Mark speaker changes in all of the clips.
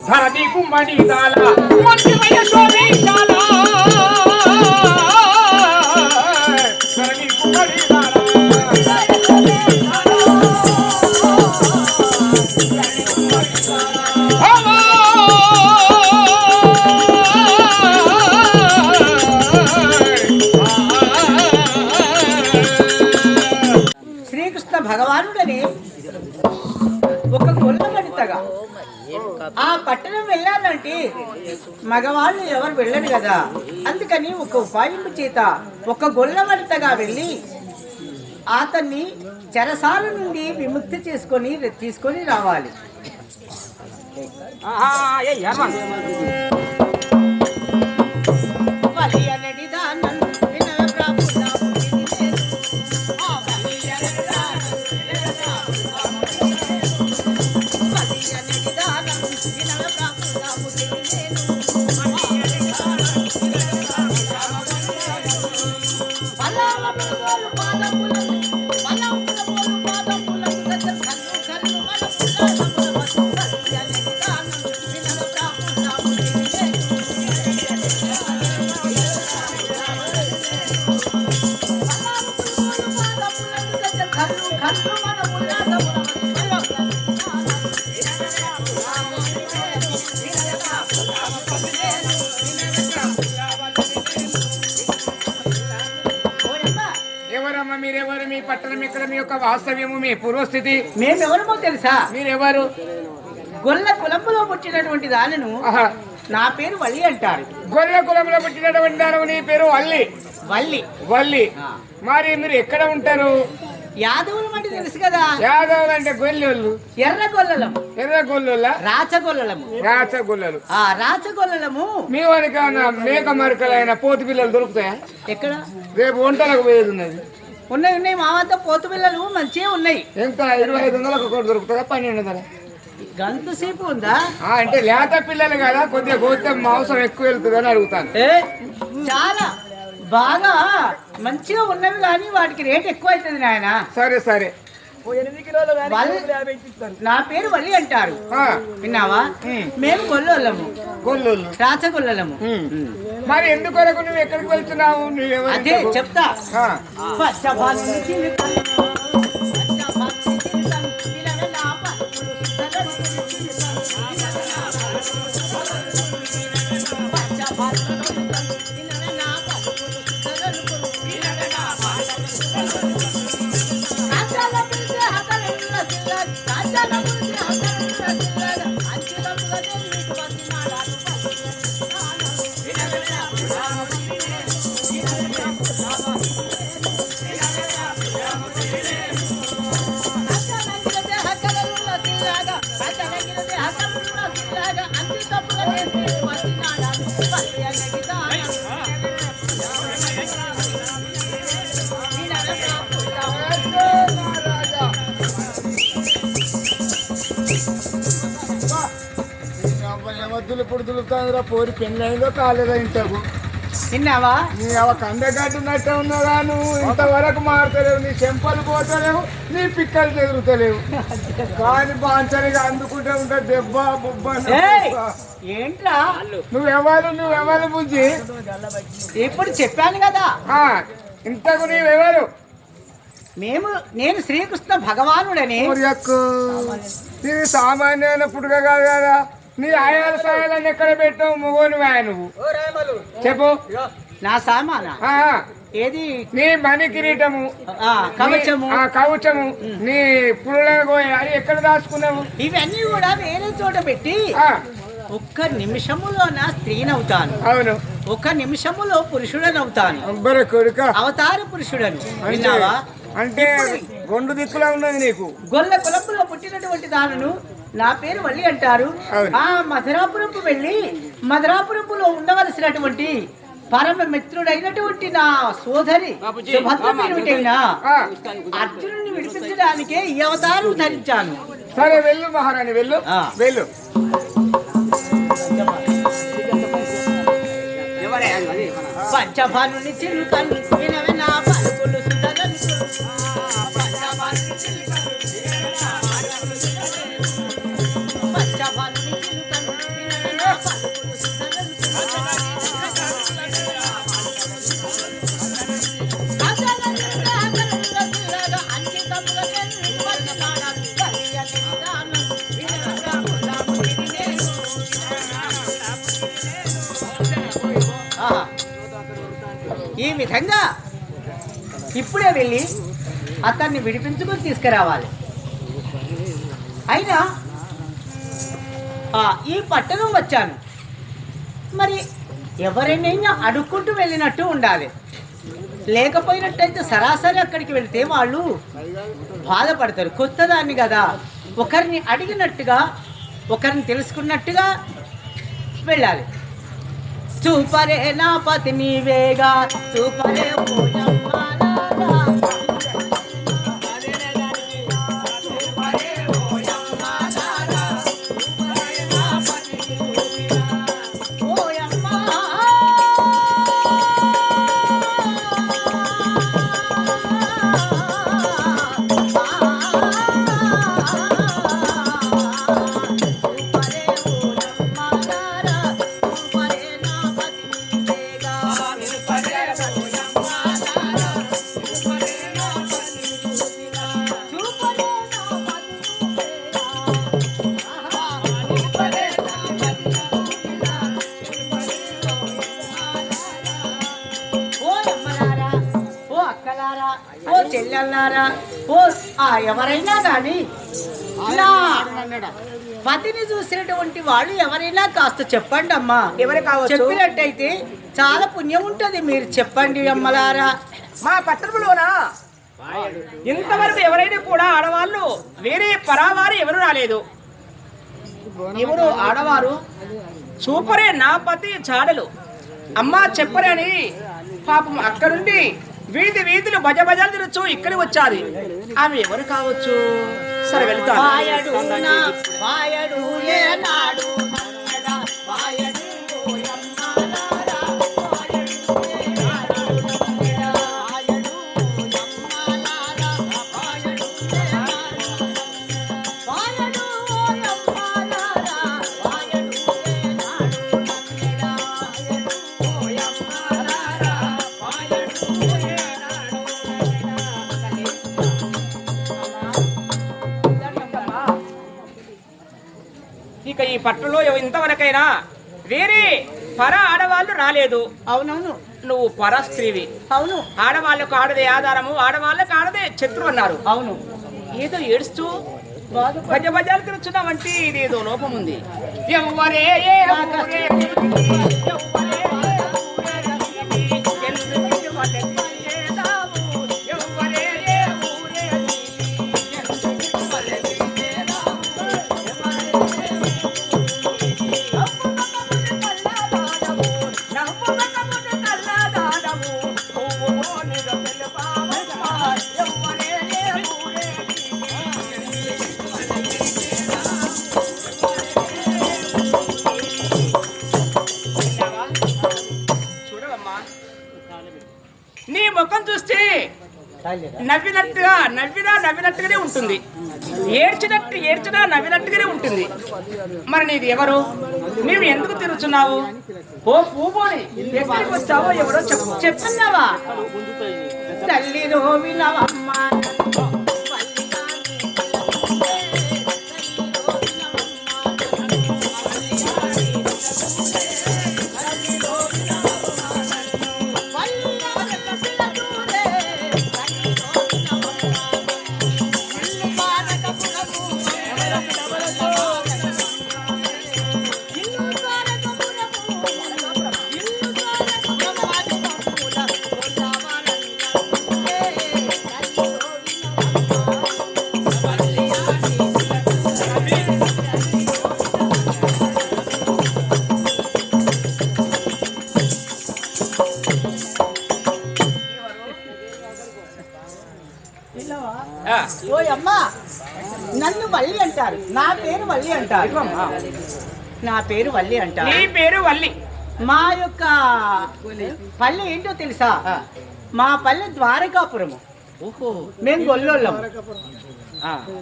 Speaker 1: सारा दी कुंभणी ताला मोती मैया शोभी మగవాళ్ళు ఎవరు వెళ్ళరు కదా. అందుకని ఒక ఉపాయం చేత ఒక గొల్లవడతగా వెళ్ళి అతన్ని చెరసాల నుండి విముక్తి చేసుకొని తీసుకొని రావాలి.
Speaker 2: మీ యొక్క వాస్తవ్యము మీ పూర్వస్థితి.
Speaker 1: మేమెవరమో తెలుసా?
Speaker 2: మీరెవరు?
Speaker 1: గొల్ల కులంలో పుట్టినటువంటి దానిను నా పేరు వల్లి అంటారు.
Speaker 2: గొర్రె కులంలో పుట్టినటువంటి దానవు నీ పేరు
Speaker 1: వల్లి.
Speaker 2: వల్లి.
Speaker 1: ఆ.
Speaker 2: మరి మీరు ఎక్కడ ఉంటారు?
Speaker 1: యాదవుల మట్టి తెలుసు కదా.
Speaker 2: యాదవులు అంటే గొల్లెళ్ళు.
Speaker 1: ఎర్ర గొల్లలము
Speaker 2: ఎర్ర గొల్లుల
Speaker 1: రాచగొల్లలము
Speaker 2: రాచ గొల్లలు.
Speaker 1: ఆ రాచగొల్లలము
Speaker 2: మీ వారికి మేక మరకలైన పోతు పిల్లలు దొరుకుతాయా?
Speaker 1: ఎక్కడ?
Speaker 2: రేపు వంటలకు పోయేది ఉన్నది.
Speaker 1: ఉన్నాయి ఉన్నాయి. మా వద్ద పోతు పిల్లలు మంచిగా ఉన్నాయి.
Speaker 2: ఎంత ఇరవై ఐదు వందలకు ఒకటి దొరుకుతుందా? పన్నెండు వందల?
Speaker 1: గంత సేపు ఉందా?
Speaker 2: అంటే లేత పిల్లలు కదా కొద్దిగా కోస్తే మాంసం ఎక్కువ వెళ్తుంది అని అడుగుతాను
Speaker 1: చాలా. బాగా మంచిగా ఉన్నవి కానీ వాటికి రేట్ ఎక్కువ అవుతుంది నాయన.
Speaker 2: సరే సరే.
Speaker 1: నా పేరు వల్లి అంటారు. విన్నావా. మేము గొల్లోళ్ళము.
Speaker 2: గొల్లోళ్ళు.
Speaker 1: రాచగొల్లలము
Speaker 2: ఉమ్. మరి ఎందుకొరకు నువ్వు ఎక్కడికి వెళ్తున్నావు?
Speaker 1: అదే చెప్తా.
Speaker 2: ఇప్పుడు దులుపుతాందిరా పోరి పెళ్ళి అయిందో కాలేదా ఇంతకు
Speaker 1: విన్నావా
Speaker 2: నీ అవ కందగట్టున్నట్టే ఉన్నదా నువ్వు ఇంతవరకు మారుతలేవు నీ చెంపలు పోతలేవు నీ పిక్కలు ఎదురుతలేవు కానీ బాంచరిగా అందుకుంటే ఉంటా దెబ్బ బొబ్బ!
Speaker 1: ఏంట్రా?
Speaker 2: నువ్వెవరు నువ్వెవరు బుజ్జి?
Speaker 1: ఇప్పుడు చెప్పాను కదా.
Speaker 2: ఆ, ఇంతకు నీవెవరు?
Speaker 1: మేము నేను శ్రీకృష్ణ భగవానుడని.
Speaker 2: ఇది సామాన్యమైన పుట్టుక కాదు కదా. నీ ఆయాల సాయాలని ఎక్కడ పెట్టావు? మొగోని వాయ నువ్వు. చెప్పు.
Speaker 1: నా సామానా?
Speaker 2: ఆ,
Speaker 1: ఏది?
Speaker 2: నీ మణి కిరీటము.
Speaker 1: ఆ, కవచము.
Speaker 2: కవచము. నీ పుల్ల అది ఎక్కడ దాచుకున్నావు?
Speaker 1: ఇవన్నీ కూడా వేరే చోట పెట్టి
Speaker 2: ఆ,
Speaker 1: ఒక్క నిమిషములో నా స్త్రీనవుతాను.
Speaker 2: అవును.
Speaker 1: ఒక్క నిమిషములో పురుషుడనవుతాను.
Speaker 2: కొడుక.
Speaker 1: అవతార పురుషుడను.
Speaker 2: అంటే
Speaker 1: విన్నావా?
Speaker 2: అంటే రెండు దిక్కులా ఉన్నది నీకు.
Speaker 1: గొల్ల కులపులో పుట్టినటువంటి దానిను నా పేరు వల్లి అంటారు. ఆ మధురాపురంపు వెళ్ళి మధురాపురంపులో ఉండవలసినటువంటి పరమ మిత్రుడైనటువంటి నా సోదరి సుభద్ర పేరుటైన
Speaker 2: ఆ,
Speaker 1: అర్జునుడిని విడిపించడానికే ఈ అవతారం ధరించాను.
Speaker 2: సరే వెళ్ళు మహారాణి వెళ్ళు. వెళ్ళు.
Speaker 1: పంచభానుని చిలుకలు వినవే నా పలుకులు పంచభాను పంచభానుని చిలుకలు వినవే నా విధంగా ఇప్పుడే వెళ్ళి అతన్ని విడిపించుకొని తీసుకురావాలి. అయినా ఈ పట్టణం వచ్చాను. మరి ఎవరైనా అడుక్కుంటూ వెళ్ళినట్టు ఉండాలి. లేకపోయినట్టయితే సరాసరి అక్కడికి వెళితే వాళ్ళు బాధపడతారు. కొత్తదాన్ని కదా. ఒకరిని అడిగినట్టుగా ఒకరిని తెలుసుకున్నట్టుగా వెళ్ళాలి. చూపరే నా పతి నీవేగా చూపరే ఓయమ్మాలారా. ఎవరైనా కానీ నా పతిని చూసినటువంటి వాళ్ళు ఎవరైనా కాస్త చెప్పండి అమ్మా.
Speaker 3: ఎవరు కావచ్చు?
Speaker 1: చెప్పినట్టయితే చాలా పుణ్యం ఉంటది మీరు చెప్పండి అమ్మలారా.
Speaker 3: మా పట్టణంలోన? ఇంతవరకు ఎవరైనా కూడా ఆడవాళ్ళు వేరే పరావారు ఎవరు రాలేదు. ఎవరు ఆడవారు? సూపరే నా పతి చాడలు. అమ్మా చెప్పరే అని పాపం అక్కడుండి వీధి వీధులు భజ భజలు తినచ్చు ఇక్కడ వచ్చాది. ఆమె ఎవరు కావచ్చు? సరే వెళ్తాను. ఎవ- ఇంతవరకైనా వేరే పర ఆడవాళ్ళు రాలేదు
Speaker 1: అవునవును
Speaker 3: నువ్వు పర స్త్రీవి
Speaker 1: అవును
Speaker 3: ఆడవాళ్ళకు ఆడదే ఆధారము ఆడవాళ్ళకు ఆడదే శత్రు అన్నారు
Speaker 1: అవును
Speaker 3: ఏదో ఏడుస్తూ భజ భజాలు తిరుగుతున్నావంటే ఇదేదో లోపం ఉంది ఎవ్వరే నవ్వినట్టుగా నవ్వినా నవ్వినట్టుగానే ఉంటుంది. ఏడ్చినట్టు ఏడ్చినా నవ్వినట్టుగానే ఉంటుంది. మరి నీది ఎవరు? నీవు ఎందుకు తిరుగుతున్నావు? ఓ పూబోని ఎక్కడికి వచ్చావో ఎవరో చెప్పు.
Speaker 1: చెప్తున్నావా తల్లి నన్ను వల్లి అంటారు. నా పేరు వల్లి అంటారు. నా పేరు వల్లి అంటారు.
Speaker 3: నీ పేరు వల్లి.
Speaker 1: మా యొక్క పల్లె ఏంటో తెలుసా? మా పల్లె ద్వారకాపురము.
Speaker 3: ఓహో.
Speaker 1: మేము గొల్లోళ్ళము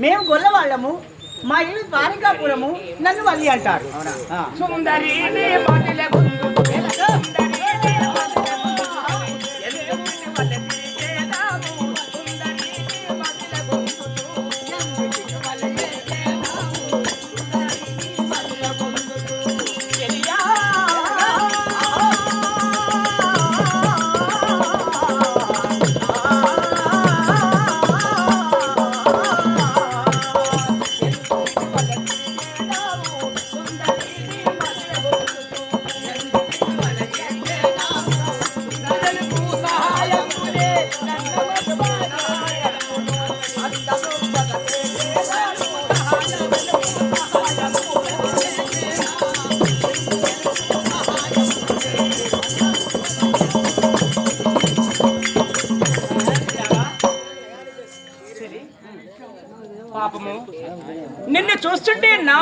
Speaker 1: మేము గొల్లవాళ్ళము. మా ఇల్లు ద్వారకాపురము. నన్ను వల్లి అంటారు.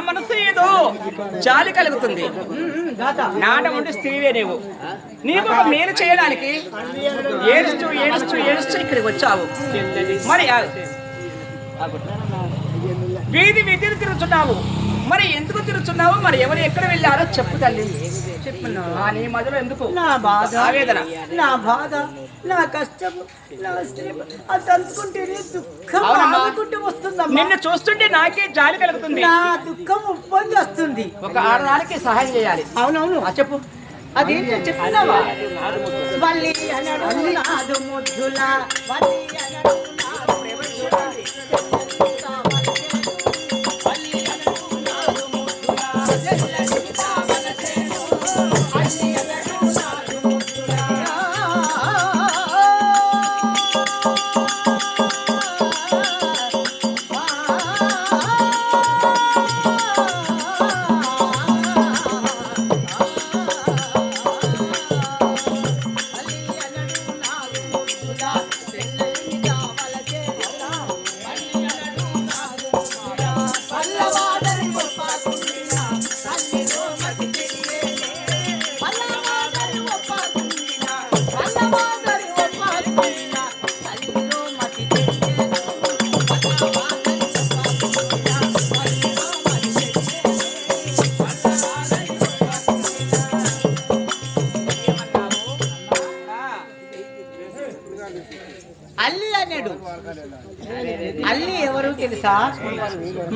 Speaker 3: మనసు ఏదో జాలి కలుగుతుంది. నాట ఉండి స్త్రీవే నీవు. నీకు ఒక మేలు చేయడానికి ఏడుస్తూ ఏడుస్తూ ఏడుస్తూ ఇక్కడికి వచ్చావు. మరి వీధి వీధిని తిరుగుతున్నావు. మరి ఎందుకు తిరుగుతున్నావు? మరి ఎవరు ఎక్కడ వెళ్ళారో చెప్పు తల్లి.
Speaker 1: చెప్పున్నా
Speaker 3: ఆ, నీ మధ్యలో ఎందుకు?
Speaker 1: నా బాధ
Speaker 3: ఆవేదన.
Speaker 1: నా బాధ. నా కష్టము నా శ్రమ అది తలుచుకుంటేనే దుఃఖం. ఆదుకుంటూ వస్తుందమ్మా.
Speaker 3: నిన్ను చూస్తుంటే నాకే జాలి కలుగుతుంది.
Speaker 1: నా దుఃఖం ఉప్పొంగి వస్తుంది.
Speaker 3: ఒక ఆడదానికి సహాయం చేయాలి.
Speaker 1: అవునవును.
Speaker 3: ఆ చెప్పు.
Speaker 1: అది చెప్తున్నావా? వల్లి అనడు నాదు ముద్దుల వల్లి అనడు నాదు ముద్దుల.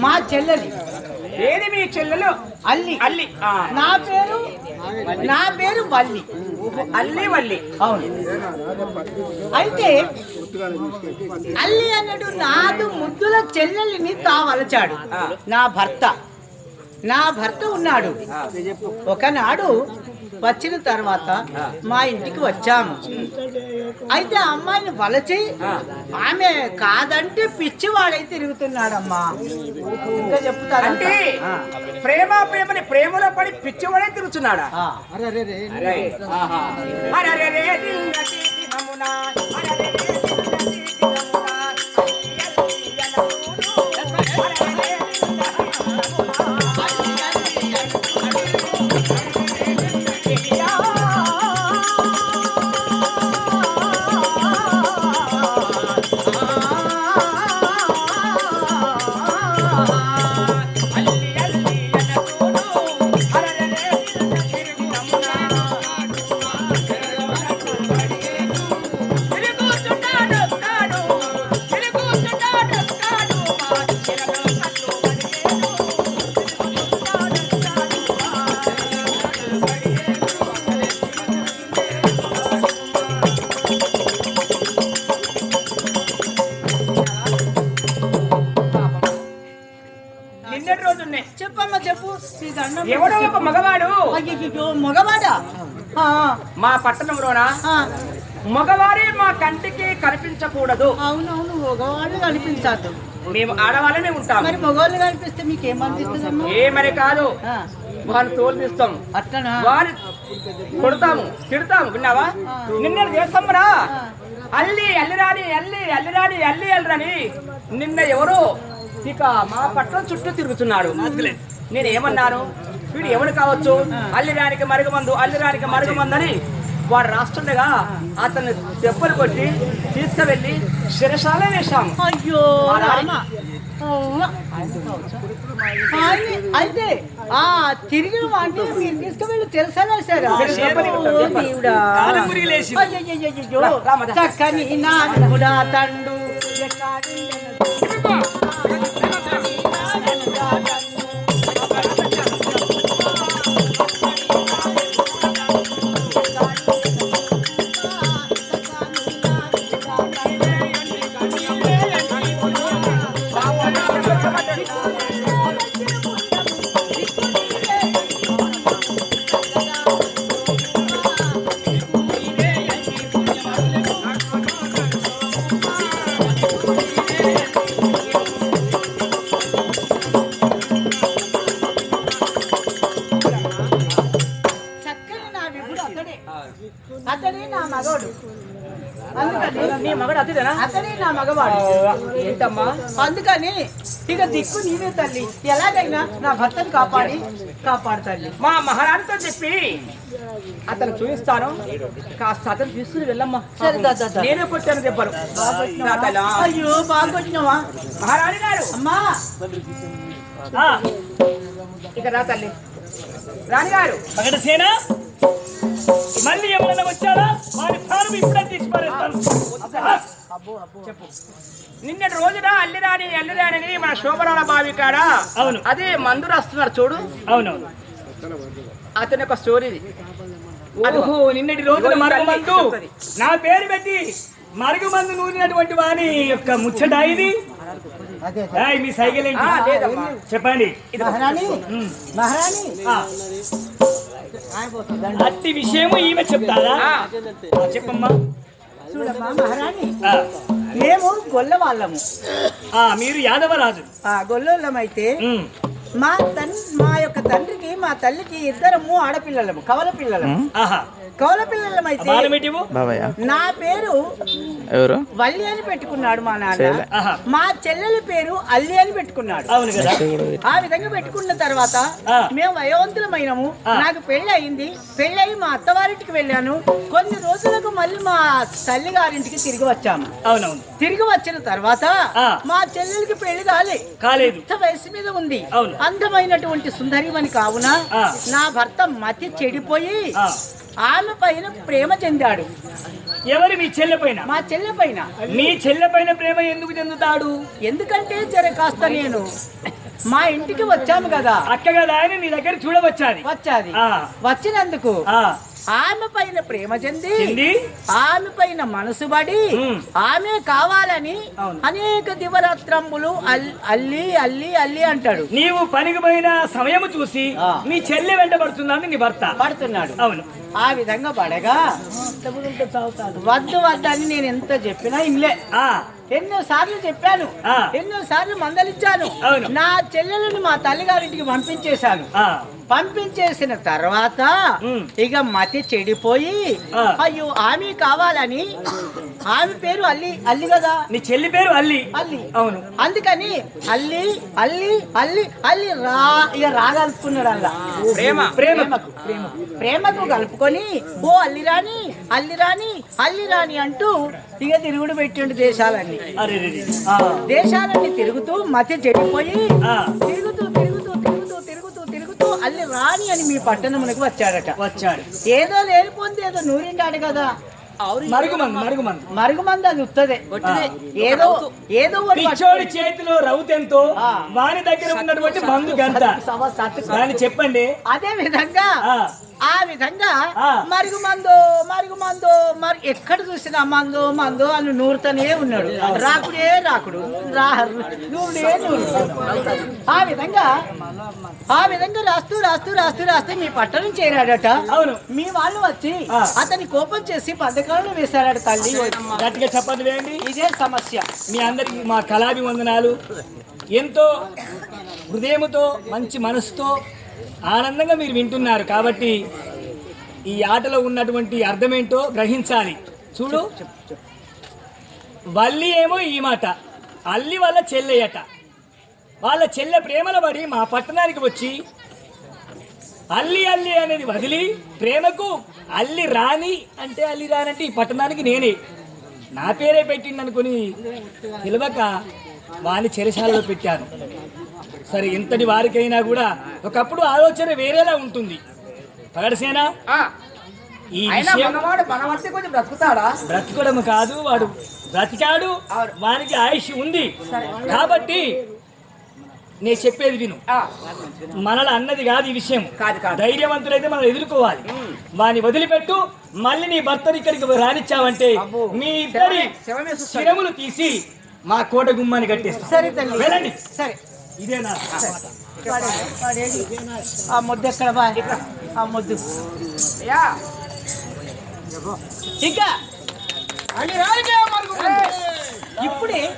Speaker 1: మా చెల్లెలి.
Speaker 3: ఏది మీ చెల్లెలు?
Speaker 1: అల్లి.
Speaker 3: అల్లి.
Speaker 1: నా పేరు? నా పేరు వల్లి.
Speaker 3: అల్లి వల్లి.
Speaker 1: అవును. అయితే అల్లి అన్నాడు నాదు ముద్దుల చెల్లెలిని తావలచాడు నా భర్త. నా భర్త ఉన్నాడు. ఒకనాడు వచ్చిన తర్వాత మా ఇంటికి వచ్చాము. అయితే అమ్మాయిని వలచి ఆమె కాదంటే పిచ్చివాడై తిరుగుతున్నాడమ్మా. ఇంకా చెప్తారంట
Speaker 3: అంటే. ప్రేమ ప్రేమని ప్రేమలో పడి పిచ్చివాడే తిరుగుతున్నాడా?
Speaker 1: ఆ.
Speaker 3: అరే, ఆహా. అరెరెరే నిన్నటి నిన్నటి రోజున్నే.
Speaker 1: చెప్పమ్మా చెప్పు.
Speaker 3: ఎవడో ఒక మగవాడు.
Speaker 1: మగవాడా?
Speaker 3: మా పట్టణంలోన?
Speaker 1: ఆ,
Speaker 3: మగవారే మా కంటికి కనిపించకూడదు.
Speaker 1: అవునవును మగవాళ్ళు కనిపించద్దు.
Speaker 3: మేము ఆడవాళ్ళమే ఉంటాము.
Speaker 1: మరి మగవాళ్ళు కనిపిస్తే మీకు ఏమనిపిస్తుందమ్మా
Speaker 3: ఏమని కాదు.
Speaker 1: ఆ,
Speaker 3: వాళ్ళు తోలు తీస్తాం.
Speaker 1: అట్లనా?
Speaker 3: వారి కొడతాము తిడతాము విన్నావా? నిన్న చేస్తామరా అల్లి అల్లిరాని అల్లి అల్లిరాని అల్లి అల్లిరాని. నిన్న ఎవరో ఇక మా పట్టణం చుట్టూ తిరుగుతున్నాడు. నేను ఏమన్నాను? వీడు ఎవడు కావచ్చు? అల్లిరానికి మరుగుమందు అల్లిరానికి మరుగుమందు అని వాడు రాస్తుండగా అతన్ని దెబ్బలు కొట్టి తీసుకువెళ్ళి శిరసాల వేశాము
Speaker 1: అయ్యో అయితే ఆ తిరిగిన వాటిని మీరు తీసుకువెళ్ళి తెలుసా సార్ చక్కని నానుడా తండు.
Speaker 3: ఏంటమ్మా
Speaker 1: అందుకని ఇక దిక్కు నీవే తల్లి. ఎలాగైనా నా భర్తను కాపాడి కాపాడు తల్లి
Speaker 3: మా మహారాణితో చెప్పి అతను చూపిస్తాను. కాస్త అతను తీసుకుని వెళ్ళమ్మా. నేనే కొట్టాను దెబ్బలు.
Speaker 1: అయ్యో బాగా కొట్టినావా?
Speaker 3: మహారాణి గారు.
Speaker 1: అమ్మా.
Speaker 3: ఇక రా తల్లి. రాణిగారు
Speaker 4: మళ్ళీ ఎవరైనా వచ్చారా వారి ప్రాణం ఇప్పుడే తీసి పారేస్తాను
Speaker 3: చెప్పు. నిన్నటి రోజున అల్లిరాణి అని మన శోభరాల బావి కాడ
Speaker 4: అవును.
Speaker 3: అదే మందు రాస్తున్నారు చూడు.
Speaker 4: అవునవును.
Speaker 3: అతని యొక్క స్టోరీ.
Speaker 4: ఓహో నిన్నటి రోజున మరుగు మందు. నా పేరు పెట్టి మరుగు మందు నూరినటువంటి వాని యొక్క ముచ్చట ఇది. ఏయ్, మీ సైకిల్ ఏంటి? చెప్పండి.
Speaker 1: మహారాణి. మహారాణి.
Speaker 4: అట్టి విషయము ఈమె చెప్తారా? చెప్పమ్మా.
Speaker 1: చూడమ్మా మహారాణి.
Speaker 4: ఆ,
Speaker 1: మేము గొల్ల వాళ్ళము
Speaker 4: ఆ, మీరు యాదవరాజు
Speaker 1: ఆ గొల్లోళ్ళమైతే మా తన్ మా యొక్క తండ్రికి మా తల్లికి ఇద్దరము ఆడపిల్లలము కవల పిల్లలము పిల్లలమైతే
Speaker 5: బాబాయ్
Speaker 1: నా పేరు
Speaker 5: ఎవరు?
Speaker 1: వల్లి అని పెట్టుకున్నాడు మా నాన్న. మా చెల్లెలి పేరు అల్లి అని పెట్టుకున్నాడు.
Speaker 4: అవును కదా?
Speaker 1: ఆ విధంగా పెట్టుకున్న తర్వాత. మేము వయోవంతులమైనము. నాకు పెళ్ళి అయింది పెళ్ళయి మా అత్తవారింటికి వెళ్ళాను. కొన్ని రోజులకు మళ్ళీ మా తల్లి గారింటికి తిరిగి వచ్చాము.
Speaker 4: అవునవును.
Speaker 1: తిరిగి వచ్చిన తర్వాత. మా చెల్లెలికి పెళ్ళి కాలే.
Speaker 4: కాలేదు.
Speaker 1: ఇంత వయసు మీద ఉంది.
Speaker 4: అవును.
Speaker 1: అందమైనటువంటి సుందరిమని కావున. నా భర్త మతి చెడిపోయి ఆమె పైన ప్రేమ చెందాడు.
Speaker 4: ఎవరు మీ చెల్లె పైన?
Speaker 1: మా చెల్లె పైన.
Speaker 4: మీ చెల్లె పైన ప్రేమ ఎందుకు చెందుతాడు?
Speaker 1: ఎందుకంటే జర కాస్త నేను మా ఇంటికి వచ్చాము కదా.
Speaker 4: అక్క కదా అని నీ దగ్గర చూడవచ్చాది.
Speaker 1: వచ్చాది.
Speaker 4: ఆ.
Speaker 1: వచ్చినందుకు ఆమె పైన ప్రేమ చెంది? ఆమె పైన మనసు పడి. ఆమె కావాలని. అనేక దివరాత్రములు అల్- అల్లి అల్లి అల్లి అంటాడు
Speaker 4: నీవు పనికి పోయిన సమయం చూసి. మీ చెల్లె వెంటబడుతున్నాను నీ భర్త
Speaker 1: పడుతున్నాడు
Speaker 4: అవును
Speaker 1: ఆ విధంగా పడగా వద్దు వద్దని నేను ఎంత చెప్పినా ఇన్లే
Speaker 4: ఆ
Speaker 1: ఎన్నో సార్లు చెప్పాను. ఎన్నో సార్లు మందలిచ్చాను. నా చెల్లెలను మా తల్లిగారింటికి పంపించేశాను పంపించేసిన తర్వాత. ఇక మతి చెడిపోయి. అయ్యో ఆమె కావాలని ఆమె పేరు అల్లి అల్లి కదా?
Speaker 4: నీ చెల్లి పేరు అల్లి.
Speaker 1: అల్లి.
Speaker 4: అవును.
Speaker 1: అందుకని అల్లి అల్లి అల్లి అల్లి రా ఇక రాగలుపుకున్నాడు అల్లా
Speaker 3: ప్రేమ.
Speaker 4: ప్రేమకు
Speaker 1: ప్రేమకు కలుపుకొని ఓ అల్లిరాని అల్లిరాని అల్లిరాని అంటూ ఇక తిరుగుడు పెట్టిండు దేశాలన్నీ. దేశాలన్నీ తిరుగుతూ మధ్య చెడిపోయి తిరుగుతూ తిరుగుతూ అని మీ పట్టణమునకు వచ్చాడట.
Speaker 4: వచ్చాడు.
Speaker 1: ఏదో లేనిపోంది ఏదో నూరిండాడు కదా.
Speaker 4: మరుగు మంది మరుగు మంది.
Speaker 1: మరుగు మంది అది ఉత్తదే ఏదో ఏదో
Speaker 4: పిచ్చోడి చేతిలో రౌతెంతో. వాని దగ్గర ఉన్నటువంటి మందు గంట దాన్ని చెప్పండి.
Speaker 1: అదే విధంగా
Speaker 4: ఆ.
Speaker 1: విధంగా. మరుగు మందు మరుగు మందు మరి ఎక్కడ చూసినా మందు మందు అని నూరుతూనే ఉన్నాడు. రాకుడే రాకుడు రా నూరుడే నూరుడు. ఆ విధంగా ఆ విధంగా రాస్తూ రాస్తూ రాస్తూ రాస్తూ మీ పట్టణం చేరాడట.
Speaker 4: అవును.
Speaker 1: మీ వాళ్ళు వచ్చి. అతని కోపం చేసి పథకాలను వేశాడట తల్లి.
Speaker 4: గట్టిగా చెప్పదు వేయండి.
Speaker 1: ఇదే సమస్య.
Speaker 4: మీ అందరికి మా కళాభివందనాలు. ఎంతో హృదయముతో మంచి మనసుతో ఆనందంగా మీరు వింటున్నారు. కాబట్టి ఈ ఆటలో ఉన్నటువంటి అర్థమేంటో గ్రహించాలి. చూడు. వల్లి ఏమో ఈ మాట. అల్లి వాళ్ళ చెల్లెయట. వాళ్ళ చెల్లె ప్రేమల పడి మా పట్టణానికి వచ్చి అల్లి అల్లి అనేది వదిలి ప్రేమకు అల్లి రాని అంటే అల్లి రానంటే ఈ పట్టణానికి నేనే. నా పేరే పెట్టిండు అనుకుని పిలవక వాని చెరసాలలో పెట్టాను. సరే ఎంతటి వారికైనా కూడా ఒకప్పుడు ఆలోచన వేరేలా ఉంటుంది. పగడసేన? ఈ విషయం బ్రతకడం కాదు వాడు బ్రతికాడు వానికి ఆయుష్ ఉంది. కాబట్టి నేను చెప్పేది విను. మనల అన్నది కాదు ఈ విషయం.
Speaker 3: కాదు కాదు.
Speaker 4: ధైర్యవంతులైతే మనం ఎదుర్కోవాలి. వాని వదిలిపెట్టు మళ్ళీ నీ భర్తని ఇక్కడికి రానిచ్చావంటే. మీ ఇద్దరి. శిరములు తీసి మా కోట గుమ్మాన్ని కట్టేస్తాం. వెళ్ళండి.
Speaker 1: సరే.
Speaker 4: ఇదే నా
Speaker 1: వాడేది, వాడేది. ఆ ముద్దు ఎక్కడ? బా. ఆ ముద్దు. ఇంకా. ఇప్పుడే